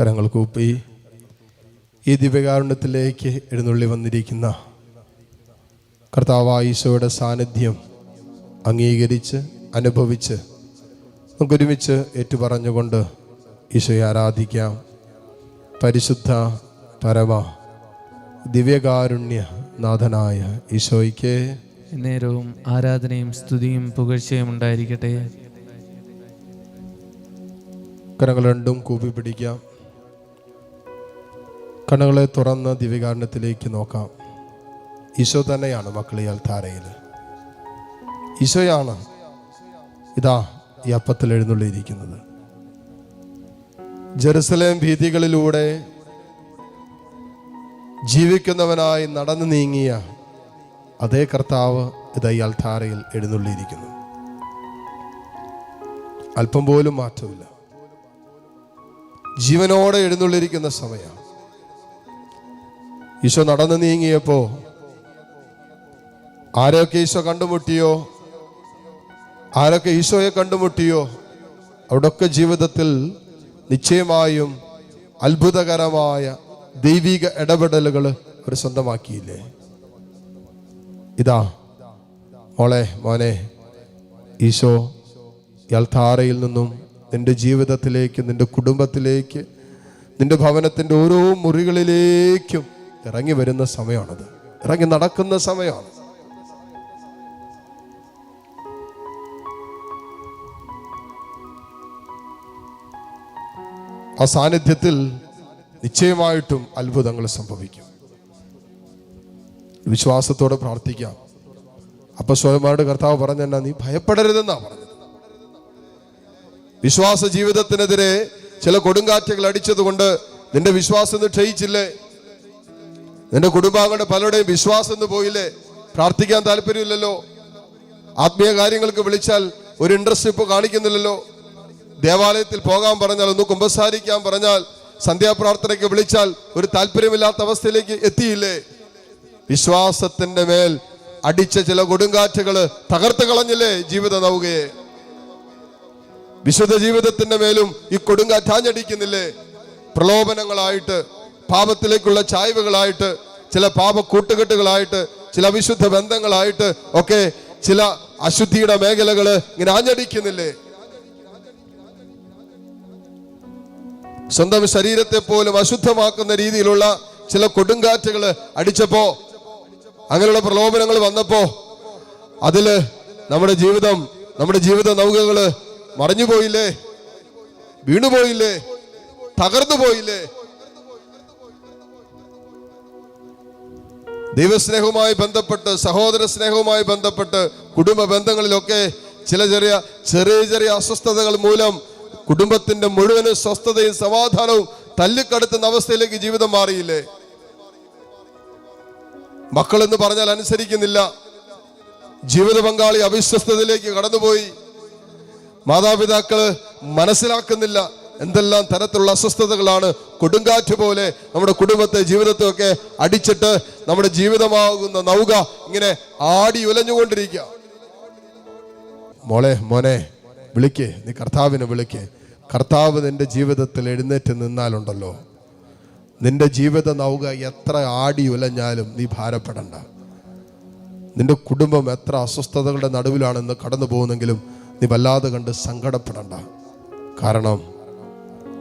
കരങ്ങൾ കൂപ്പി ഈ ദിവ്യകാരുണ്യത്തിലേക്ക് എഴുന്നള്ളി വന്നിരിക്കുന്ന കർത്താവായ ഈശോയുടെ സാന്നിധ്യം അംഗീകരിച്ച് അനുഭവിച്ച് നമുക്കൊരുമിച്ച് ഏറ്റുപറഞ്ഞുകൊണ്ട് ഈശോയെ ആരാധിക്കാം. പരിശുദ്ധ പരമ ദിവ്യകാരുണ്യ നാഥനായ ഈശോയ്ക്ക് നേരവും ആരാധനയും സ്തുതിയും പുകഴ്ചയും ഉണ്ടായിരിക്കട്ടെ. കരങ്ങൾ രണ്ടും കൂപ്പി പിടിക്കാം. കണ്ണുകളെ തുറന്ന് ദിവ്യകാരണത്തിലേക്ക് നോക്കാം. ഈശോ തന്നെയാണ് മക്കളെ അൽത്താരയിൽ ഈശോയാണ് ഇതാ ഈ അപ്പത്തിൽ എഴുന്നള്ളിയിരിക്കുന്നത്. ജെറുസലേം ഭീതികളിലൂടെ ജീവിക്കുന്നവനായി നടന്നു നീങ്ങിയ അതേ കർത്താവ് ഇതാ ഈ അൽത്താരയിൽ എഴുന്നള്ളിയിരിക്കുന്നു. അല്പം പോലും മാറ്റമില്ല. ജീവനോടെ എഴുന്നള്ളിരിക്കുന്ന സമയം. ഈശോ നടന്നു നീങ്ങിയപ്പോ ആരൊക്കെ ഈശോ കണ്ടുമുട്ടിയോ? ആരൊക്കെ ഈശോയെ കണ്ടുമുട്ടിയോ? അവിടൊക്കെ ജീവിതത്തിൽ നിശ്ചയമായും അത്ഭുതകരമായ ദൈവിക ഇടപെടലുകൾ അവർ സ്വന്തമാക്കിയില്ലേ? ഇതാ മോളെ മോനെ ഈശോ ഈ അൽത്താരയിൽ നിന്നും നിന്റെ ജീവിതത്തിലേക്ക് നിന്റെ കുടുംബത്തിലേക്ക് നിന്റെ ഭവനത്തിന്റെ ഓരോ മുറികളിലേക്കും ഇറങ്ങി വരുന്ന സമയമാണത്. ഇറങ്ങി നടക്കുന്ന സമയമാണ്. ആ സാന്നിധ്യത്തിൽ നിശ്ചയമായിട്ടും അത്ഭുതങ്ങൾ സംഭവിക്കും. വിശ്വാസത്തോടെ പ്രാർത്ഥിക്കാം. അപ്പൊ സ്വയമായിട്ട് കർത്താവ് പറഞ്ഞെന്നാ നീ ഭയപ്പെടരുതെന്നാ പറഞ്ഞത്. വിശ്വാസ ജീവിതത്തിനെതിരെ ചില കൊടുങ്കാറ്റുകൾ അടിച്ചതുകൊണ്ട് നിന്റെ വിശ്വാസം ക്ഷയിച്ചില്ലേ? നിന്റെ കുടുംബാംഗങ്ങളുടെ പലരുടെയും വിശ്വാസം എന്ന് പോയില്ലേ? പ്രാർത്ഥിക്കാൻ താല്പര്യമില്ലല്ലോ. ആത്മീയ കാര്യങ്ങൾക്ക് വിളിച്ചാൽ ഒരു ഇൻട്രസ്റ്റ് ഇപ്പോൾ കാണിക്കുന്നില്ലല്ലോ. ദേവാലയത്തിൽ പോകാൻ പറഞ്ഞാൽ ഒന്ന് കുമ്പസാരിക്കാൻ പറഞ്ഞാൽ സന്ധ്യാപ്രാർത്ഥനയ്ക്ക് വിളിച്ചാൽ ഒരു താല്പര്യമില്ലാത്ത അവസ്ഥയിലേക്ക് എത്തിയില്ലേ? വിശ്വാസത്തിന്റെ മേൽ അടിച്ച ചില കൊടുങ്കാറ്റുകൾ തകർത്ത് കളഞ്ഞില്ലേ ജീവിത നൗകയെ? വിശുദ്ധ ജീവിതത്തിന്റെ മേലും ഈ കൊടുങ്കാറ്റാഞ്ഞടിക്കുന്നില്ലേ പ്രലോഭനങ്ങളായിട്ട് പാപത്തിലേക്കുള്ള ചായ്വുകളായിട്ട് ചില പാപ കൂട്ടുകെട്ടുകളായിട്ട് ചില വിശുദ്ധ ബന്ധങ്ങളായിട്ട് ഒക്കെ ചില അശുദ്ധിയുടെ മേഖലകൾ ഇങ്ങനെ ആഞ്ഞടിക്കുന്നില്ലേ? സ്വന്തം ശരീരത്തെ പോലും അശുദ്ധമാക്കുന്ന രീതിയിലുള്ള ചില കൊടുങ്കാറ്റുകൾ അടിച്ചപ്പോ അങ്ങനെയുള്ള പ്രലോഭനങ്ങൾ വന്നപ്പോ അതിൽ നമ്മുടെ ജീവിതം നമ്മുടെ ജീവിത നൗകകൾ മറിഞ്ഞു പോയില്ലേ വീണുപോയില്ലേ? തകർന്നു പോയില്ലേ ദൈവസ്നേഹവുമായി ബന്ധപ്പെട്ട് സഹോദര സ്നേഹവുമായി ബന്ധപ്പെട്ട് കുടുംബ ബന്ധങ്ങളിലൊക്കെ ചില ചെറിയ ചെറിയ ചെറിയ അസ്വസ്ഥതകൾ മൂലം കുടുംബത്തിന്റെ മുഴുവൻ സ്വസ്ഥതയും സമാധാനവും തല്ലിക്കടത്തുന്ന അവസ്ഥയിലേക്ക് ജീവിതം മാറിയില്ലേ? മക്കൾ എന്ന് പറഞ്ഞാൽ അനുസരിക്കുന്നില്ല. ജീവിത പങ്കാളി അവിശ്വസ്തതയിലേക്ക് കടന്നുപോയി. മാതാപിതാക്കൾ മനസ്സിലാക്കുന്നില്ല. എന്തെല്ലാം തരത്തിലുള്ള അസ്വസ്ഥതകളാണ് കൊടുങ്കാറ്റ് പോലെ നമ്മുടെ കുടുംബത്തെ ജീവിതത്തെ ഒക്കെ അടിച്ചിട്ട് നമ്മുടെ ജീവിതമാകുന്ന നൗക ഇങ്ങനെ ആടി ഉലഞ്ഞുകൊണ്ടിരിക്കുക. മോളെ മോനെ വിളിക്ക്. നീ കർത്താവിനെ വിളിക്ക്. കർത്താവ് നിന്റെ ജീവിതത്തിൽ എഴുന്നേറ്റ് നിന്നാലുണ്ടല്ലോ. നിന്റെ ജീവിത നൗക എത്ര ആടി ഉലഞ്ഞാലും നീ ഭാരപ്പെടണ്ട. നിന്റെ കുടുംബം എത്ര അസ്വസ്ഥതകളുടെ നടുവിലാണെന്ന് കടന്നു പോകുന്നെങ്കിലും നീ വല്ലാതെ കണ്ട് സങ്കടപ്പെടണ്ട. കാരണം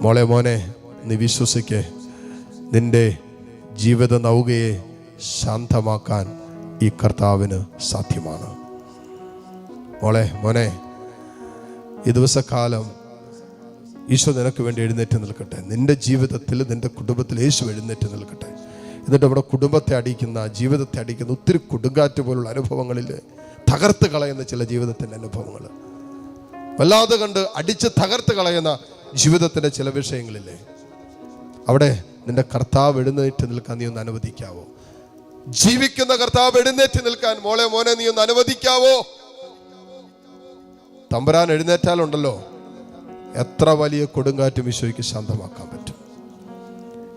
മോളെ മോനെ നീ വിശ്വസിക്ക്. നിന്റെ ജീവിത നൗകയെ ശാന്തമാക്കാൻ ഈ കർത്താവിന് സാധ്യമാണ്. മോളെ മോനെ ഈ ദിവസക്കാലം ഈശോ നിനക്ക് വേണ്ടി എഴുന്നേറ്റ് നിൽക്കട്ടെ. നിന്റെ ജീവിതത്തിൽ നിന്റെ കുടുംബത്തിൽ യേശു എഴുന്നേറ്റ് നിൽക്കട്ടെ. എന്നിട്ട് നമ്മുടെ കുടുംബത്തെ അടിക്കുന്ന ജീവിതത്തെ അടിക്കുന്ന ഒത്തിരി കൊടുങ്കാറ്റ് പോലുള്ള അനുഭവങ്ങളിൽ തകർത്ത് കളയുന്ന ചില ജീവിതത്തിന്റെ അനുഭവങ്ങൾ. വല്ലാതെ കണ്ട് അടിച്ച് തകർത്ത് കളയുന്ന ജീവിതത്തിന്റെ ചില വിഷയങ്ങളില്ലേ? അവിടെ നിന്റെ കർത്താവ് എഴുന്നേറ്റ് നിൽക്കാൻ നീ ഒന്ന് അനുവദിക്കാവോ? ജീവിക്കുന്ന കർത്താവ് എഴുന്നേറ്റ് നിൽക്കാൻ മോളെ മോനെ നീ ഒന്ന് അനുവദിക്കാവോ? തമ്പുരാൻ എഴുന്നേറ്റാലുണ്ടല്ലോ. എത്ര വലിയ കൊടുങ്കാറ്റും ഈശോയ്ക്ക് ശാന്തമാക്കാൻ പറ്റും.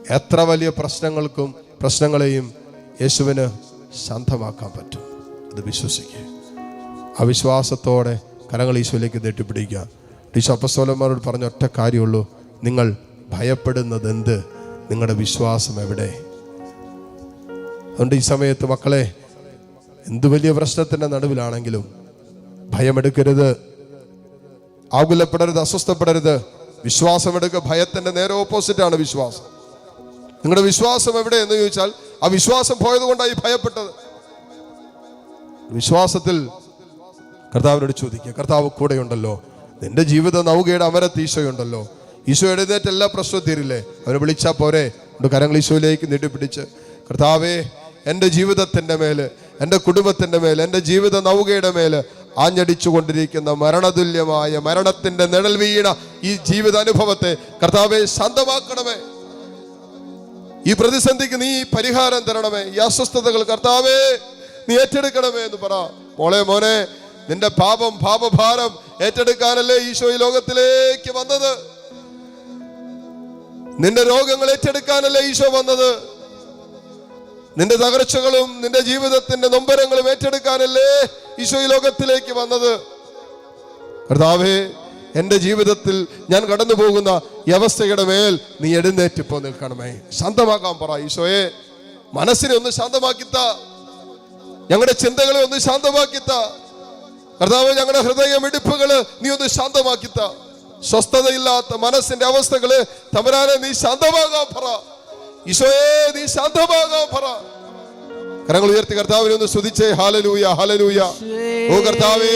എത്ര വലിയ പ്രശ്നങ്ങൾക്കും പ്രശ്നങ്ങളെയും യേശുവിന് ശാന്തമാക്കാൻ പറ്റും. അത് വിശ്വസിക്കുക. അവിശ്വാസത്തോടെ വിശ്വാസത്തോടെ കരങ്ങൾ ഈശോയിലേക്ക് നീട്ടിപ്പിടിക്കുക. ഈശോ അപ്പസ്തോലന്മാരോട് പറഞ്ഞ ഒറ്റ കാര്യമുള്ളൂ. നിങ്ങൾ ഭയപ്പെടുന്നത് എന്ത് നിങ്ങളുടെ വിശ്വാസം എവിടെ? അതുകൊണ്ട് ഈ സമയത്ത് മക്കളെ എന്ത് വലിയ പ്രശ്നത്തിന്റെ നടുവിലാണെങ്കിലും ഭയമെടുക്കരുത്. ആകുലപ്പെടരുത് അസ്വസ്ഥപ്പെടരുത്. വിശ്വാസം എടുക്കുക ഭയത്തിന്റെ നേരെ ഓപ്പോസിറ്റാണ് വിശ്വാസം. നിങ്ങളുടെ വിശ്വാസം എവിടെ എന്ന് ചോദിച്ചാൽ ആ വിശ്വാസം പോയത് കൊണ്ടായി ഭയപ്പെട്ടത്. വിശ്വാസത്തിൽ കർത്താവിനോട് ചോദിക്കുക കർത്താവ് കൂടെയുണ്ടല്ലോ. നിന്റെ ജീവിതം നൗകയുടെ അമരത്ത് ഈശോയുണ്ടല്ലോ. ഈശോ എഴുന്നേറ്റ് എല്ലാ പ്രശ്നവും തീരില്ലേ? അവനെ വിളിച്ചാൽ പോരെ. കൊണ്ട് കരങ്ങൾ ഈശോയിലേക്ക് നീട്ടിപ്പിടിച്ച് കർത്താവേ എന്റെ ജീവിതത്തിന്റെ മേൽ എന്റെ കുടുംബത്തിന്റെ മേൽ എന്റെ ജീവിത നൗകയുടെ മേൽ ആഞ്ഞടിച്ചു കൊണ്ടിരിക്കുന്ന മരണതുല്യമായ മരണത്തിന്റെ നിഴൽ വീണ ഈ ജീവിത അനുഭവത്തെ കർത്താവെ ശാന്തമാക്കണമേ. ഈ പ്രതിസന്ധിക്ക് നീ പരിഹാരം തരണമേ. ഈ അസ്വസ്ഥതകൾ കർത്താവേ നീ ഏറ്റെടുക്കണമേ എന്ന് പറ. മോളെ മോനെ നിന്റെ പാപം പാപഭാരം ഏറ്റെടുക്കാനല്ലേ ഈശോ ഈ ലോകത്തിലേക്ക് വന്നത്? നിന്റെ രോഗങ്ങൾ ഏറ്റെടുക്കാനല്ലേ ഈശോ വന്നത്? നിന്റെ തകർച്ചകളും നിന്റെ ജീവിതത്തിന്റെ നൊമ്പരങ്ങളും ഏറ്റെടുക്കാനല്ലേ ഈശോ ഈ ലോകത്തിലേക്ക് വന്നത്? കർത്താവേ എന്റെ ജീവിതത്തിൽ ഞാൻ കടന്നു പോകുന്ന ഈ അവസ്ഥയുടെ മേൽ നീ എഴുന്നേറ്റിപ്പോ നിൽക്കണമേ. ശാന്തമാക്കാൻ പറ ഈശോയെ. മനസ്സിനെ ഒന്ന് ശാന്തമാക്കിത്ത. ഞങ്ങളുടെ ചിന്തകളെ ഒന്ന് ശാന്തമാക്കിത്ത. കർത്താവ് ഞങ്ങളുടെ ഹൃദയമിടിപ്പുകൾ നീ ഒന്ന് ശാന്തമാക്കിത്ത. സ്വസ്ഥതയില്ലാത്ത മനസ്സിന്റെ അവസ്ഥകൾ തമരാനെ നീ ശാന്തമാകാൻ പറ. ഈശോയെ നീ ശാന്തമാകാൻ പറ. കരങ്ങൾ ഉയർത്തി കർത്താവിനെ ഒന്ന് സ്തുതിച്ചേ. ഹാലലൂയ ഹാലലൂയ ഓ കർത്താവേ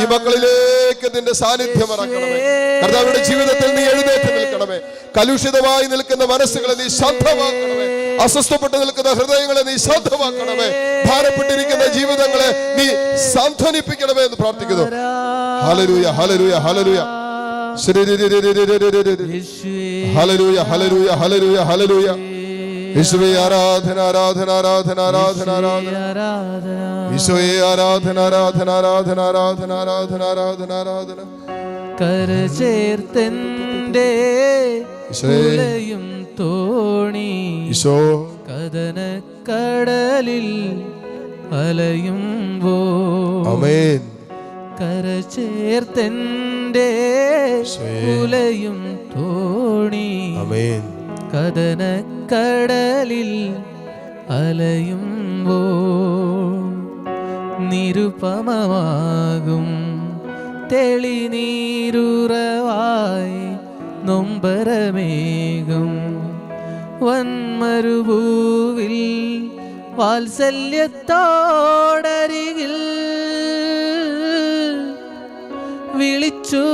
ഈ മക്കളിലേക്ക് നിന്റെ സാന്നിധ്യം ഇറക്കണമേ. കർത്താവിന്റെ ജീവിതത്തിൽ നീ എഴുന്നേറ്റ് നിൽക്കണമേ. കലുഷിതമായി നിൽക്കുന്ന മനസ്സുകളെ നീ ശാന്തമാക്കണമേ. അസ്വസ്ഥപ്പെട്ട് നിൽക്കുന്ന ഹൃദയങ്ങളെ നീ ശാന്തമാക്കണമേ. ഭാരപ്പെട്ടിരിക്കുന്ന ജീവിതങ്ങളെ നീ സാന്ത്വനിപ്പിക്കണമേ എന്ന് പ്രാർത്ഥിക്കുന്നു. ഹലരൂയ ഹലരൂയ ഹലരൂയ ഹലരൂയ ഹലരൂയ ഹലരൂയ ഹലരൂയ ഈശോയെ ആരാധന ആരാധന ആരാധന ആരാധന ആരാധന. ഈശോയെ ആരാധന ആരാധന ആരാധന ആരാധന ആരാധന ആരാധന ആരാധന. കരചേർത്തെന്റെ തോണി ഈശോ. കഥനക്കടലിൽ അലയുമ്പോ അമേൻ കര ചേർത്തെന്റെ ഉലയും തോണി അമേൻ കഥനക്കടലിൽ അലയുമ്പോ നിരുപമമാകും തെളിനീരുറവായി നൊമ്പരമേകും. വന്മരുഭൂവിൽ വാത്സല്യത്തോടരികിൽ വിളിച്ചു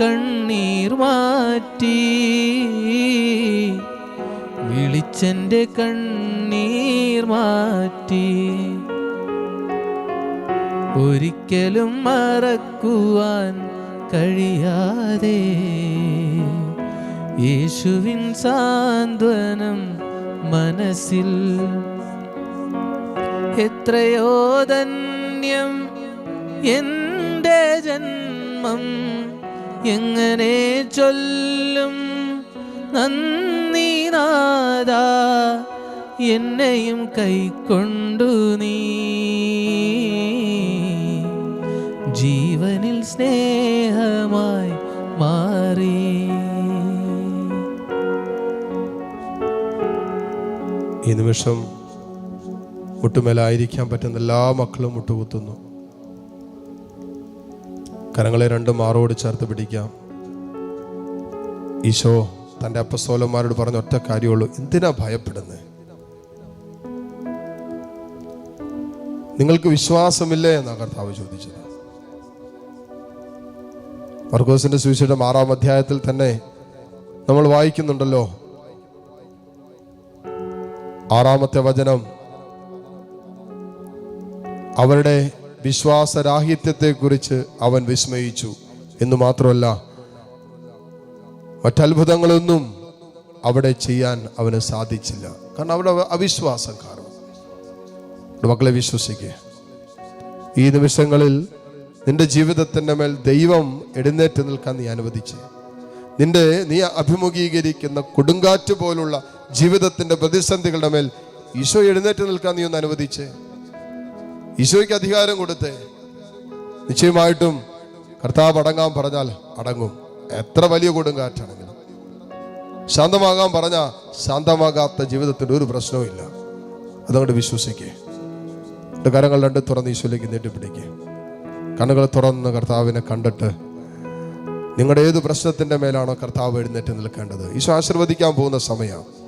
കണ്ണീർ മാറ്റി. വിളിച്ചെന്റെ കണ്ണീർ മാറ്റി. ഒരിക്കലും മറക്കുവാൻ കഴിയാതെ യേശുവിൻ സാന്ത്വനം മനസ്സിൽ. എത്രയോ ധന്യം എന്റെ ജന്മം എങ്ങനെ ചൊല്ലും? നന്ദി നാദ എന്നെയും കൈക്കൊണ്ടു നീ. ജീവനിൽ സ്നേഹമായി ഈ നിമിഷം മുട്ടുമേലായിരിക്കാൻ പറ്റുന്ന എല്ലാ മക്കളും മുട്ടുകുത്തുന്നു. കരങ്ങളെ രണ്ടും മാറോട് ചേർത്ത് പിടിക്കാം. ഈശോ തന്റെ അപ്പസ്തോലന്മാരോട് പറഞ്ഞ ഒറ്റ കാര്യമുള്ളൂ. എന്തിനാ ഭയപ്പെടുന്നത് നിങ്ങൾക്ക് വിശ്വാസമില്ലേ എന്നാ കർത്താവ് ചോദിച്ചത്. മർക്കോസിന്റെ സുവിശേഷം ആറാം അധ്യായത്തിൽ തന്നെ നമ്മൾ വായിക്കുന്നുണ്ടല്ലോ. ആറാമത്തെ വചനം. അവരുടെ വിശ്വാസരാഹിത്യത്തെക്കുറിച്ച് അവൻ വിസ്മയിച്ചു. എന്ന് മാത്രമല്ല മറ്റത്ഭുതങ്ങളൊന്നും അവിടെ ചെയ്യാൻ അവന് സാധിച്ചില്ല. കാരണം അവിടെ അവിശ്വാസം കാരണം. മക്കളെ വിശ്വസിക്കുക ഈ നിമിഷങ്ങളിൽ നിന്റെ ജീവിതത്തിന്റെ മേൽ ദൈവം എഴുന്നേറ്റ് നിൽക്കാൻ നീ അനുവദിച്ച്. നിന്റെ നീ അഭിമുഖീകരിക്കുന്ന കൊടുങ്കാറ്റ് പോലുള്ള ജീവിതത്തിന്റെ പ്രതിസന്ധികളുടെ മേൽ ഈശോ എഴുന്നേറ്റ് നിൽക്കാൻ നീ ഒന്ന് അനുവദിച്ചേ. ഈശോയ്ക്ക് അധികാരം കൊടുത്തേ. നിശ്ചയമായിട്ടും കർത്താവ് അടങ്ങാൻ പറഞ്ഞാൽ അടങ്ങും. എത്ര വലിയ കൊടുങ്കാറ്റാണെങ്കിലും ശാന്തമാകാൻ പറഞ്ഞാൽ ശാന്തമാകാത്ത ജീവിതത്തിന്റെ ഒരു പ്രശ്നവുമില്ല അതുകൊണ്ട് വിശ്വസിക്കേ. എന്റെ കരങ്ങൾ രണ്ട് തുറന്ന് ഈശോയിലേക്ക് നീട്ടിപ്പിടിക്കേ. കണ്ണുകൾ തുറന്ന് കർത്താവിനെ കണ്ടിട്ട് നിങ്ങളുടെ ഏത് പ്രശ്നത്തിന്റെ മേലാണോ കർത്താവ് എഴുന്നേറ്റ് നിൽക്കേണ്ടത്? ഈശോ ആശീർവദിക്കാൻ പോകുന്ന സമയമാണ്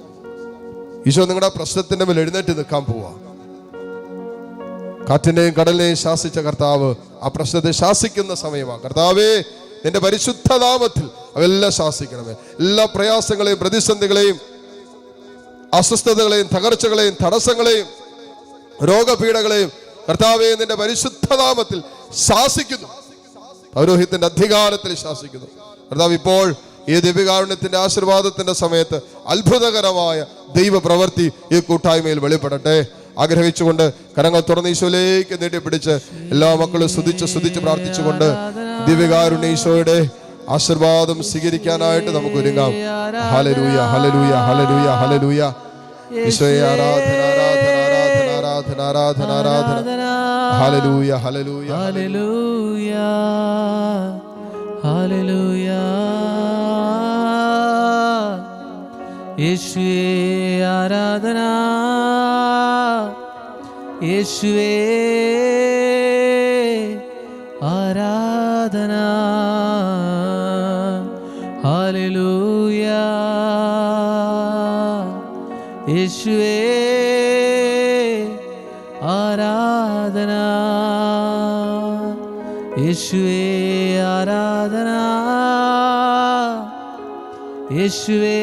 ഈശോ നിങ്ങളുടെ പ്രശ്നത്തിന്റെ മേൽ എഴുന്നേറ്റ് നിൽക്കാൻ പോവാ. കാറ്റിനെയും കടലിനെയും ശാസിച്ച കർത്താവ് ആ പ്രശ്നത്തെ ശാസിക്കുന്ന സമയമാണ് കർത്താവേ നിന്റെ പരിശുദ്ധ നാമത്തിൽ അതെല്ലാം ശാസിക്കണമേ. എല്ലാ പ്രയാസങ്ങളെയും പ്രതിസന്ധികളെയും അസ്വസ്ഥതകളെയും തകർച്ചകളെയും തടസ്സങ്ങളെയും രോഗപീഠകളെയും കർത്താവെ നിന്റെ പരിശുദ്ധനാമത്തിൽ ശാസിക്കുന്നു. പൗരോഹിത്യന്റെ അധികാരത്തിൽ ശാസിക്കുന്നു. കർത്താവ് ഇപ്പോൾ ഈ ദിവ്യകാരുണ്യത്തിന്റെ ആശീർവാദത്തിന്റെ സമയത്ത് അത്ഭുതകരമായ ദൈവ പ്രവൃത്തി ഈ കൂട്ടായ്മയിൽ വെളിപ്പെടട്ടെ. ആഗ്രഹിച്ചുകൊണ്ട് കരങ്ങൾ തുറന്ന് ഈശോയിലേക്ക് നീട്ടിപ്പിടിച്ച് എല്ലാ മക്കളും സ്തുതിച്ച് സ്തുതിച്ച് പ്രാർത്ഥിച്ചുകൊണ്ട് ദിവ്യകാരുണ്യ ഈശോയുടെ ആശീർവാദം സ്വീകരിക്കാനായിട്ട് നമുക്ക് ഒരുങ്ങാം. ഹലലൂയ ഹലലൂയ ഹലലൂയ ഹലലൂയ ഈശോയെ ആരാധന ആരാധന ആരാധന ആരാധന ആരാധന ആരാധന. ഹലലൂയ ഹലലൂയ ഹല്ലേലൂയ യേശുവേ ആരാധന യേശുവേ ആരാധന ഹല്ലേലൂയ യേശുവേ ആരാധന യേശുവേ യേശുവേ